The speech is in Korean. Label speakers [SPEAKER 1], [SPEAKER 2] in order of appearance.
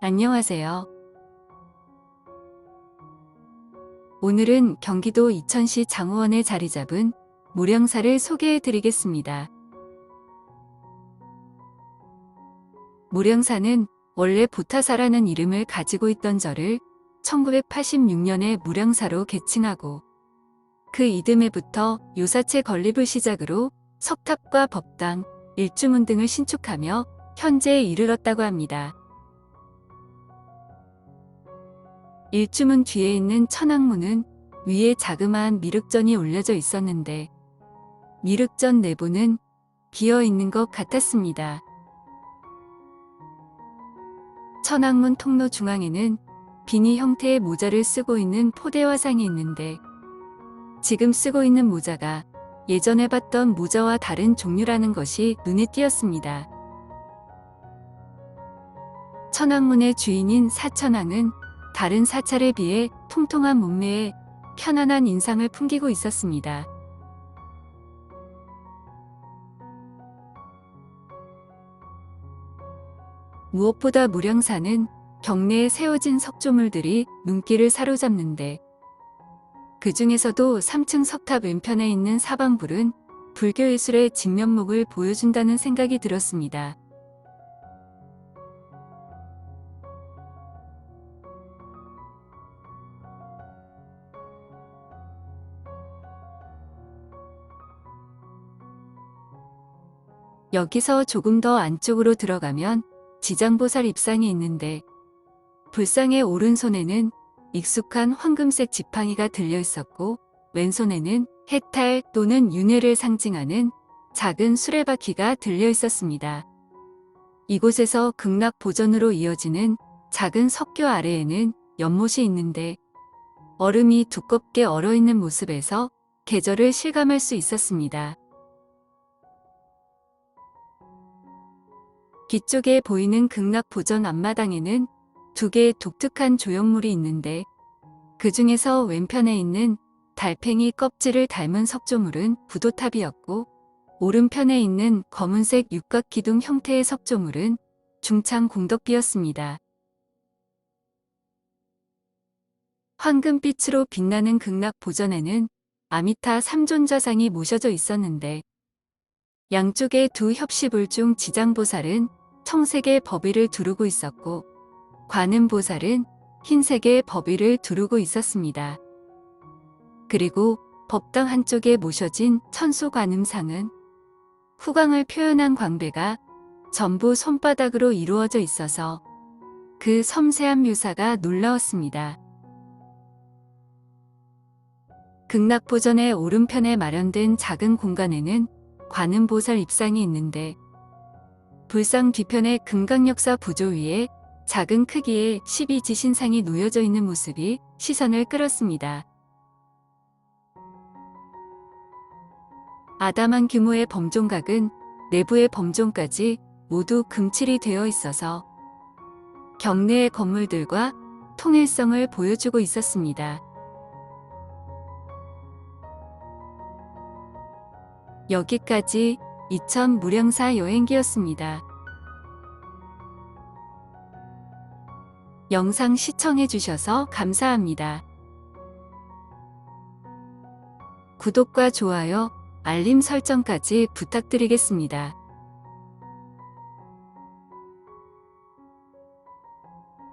[SPEAKER 1] 안녕하세요. 오늘은 경기도 이천시 장호원에 자리 잡은 무령사를 소개해 드리겠습니다. 무령사는 원래 보타사라는 이름을 가지고 있던 절을 1986년에 무령사로 개칭하고 그 이듬해부터 요사체 건립을 시작으로 석탑과 법당, 일주문 등을 신축하며 현재에 이르렀다고 합니다. 일주문 뒤에 있는 천왕문은 위에 자그마한 미륵전이 올려져 있었는데 미륵전 내부는 비어 있는 것 같았습니다. 천왕문 통로 중앙에는 비니 형태의 모자를 쓰고 있는 포대화상이 있는데 지금 쓰고 있는 모자가 예전에 봤던 모자와 다른 종류라는 것이 눈에 띄었습니다. 천왕문의 주인인 사천왕은 다른 사찰에 비해 통통한 몸매에 편안한 인상을 풍기고 있었습니다. 무엇보다 무령사는 경내에 세워진 석조물들이 눈길을 사로잡는데 그 중에서도 3층 석탑 왼편에 있는 사방불은 불교 예술의 진면목을 보여준다는 생각이 들었습니다. 여기서 조금 더 안쪽으로 들어가면 지장보살 입상이 있는데 불상의 오른손에는 익숙한 황금색 지팡이가 들려 있었고 왼손에는 해탈 또는 윤회를 상징하는 작은 수레바퀴가 들려 있었습니다. 이곳에서 극락 보전으로 이어지는 작은 석교 아래에는 연못이 있는데 얼음이 두껍게 얼어있는 모습에서 계절을 실감할 수 있었습니다. 뒤쪽에 보이는 극락 보전 앞마당에는 두 개의 독특한 조형물이 있는데 그 중에서 왼편에 있는 달팽이 껍질을 닮은 석조물은 부도탑이었고 오른편에 있는 검은색 육각기둥 형태의 석조물은 중창 공덕비였습니다. 황금빛으로 빛나는 극락 보전에는 아미타 삼존자상이 모셔져 있었는데 양쪽의 두 협시불 중 지장보살은 청색의 법위를 두르고 있었고 관음보살은 흰색의 법위를 두르고 있었습니다. 그리고 법당 한쪽에 모셔진 천수관음상은 후광을 표현한 광배가 전부 손바닥으로 이루어져 있어서 그 섬세한 묘사가 놀라웠습니다. 극락보전의 오른편에 마련된 작은 공간에는 관음보살 입상이 있는데 불상 뒤편의 금강역사 부조 위에 작은 크기의 12지신상이 놓여져 있는 모습이 시선을 끌었습니다. 아담한 규모의 범종각은 내부의 범종까지 모두 금칠이 되어 있어서 경내의 건물들과 통일성을 보여주고 있었습니다. 여기까지 이천 무령사 여행기였습니다. 영상 시청해주셔서 감사합니다. 구독과 좋아요, 알림 설정까지 부탁드리겠습니다.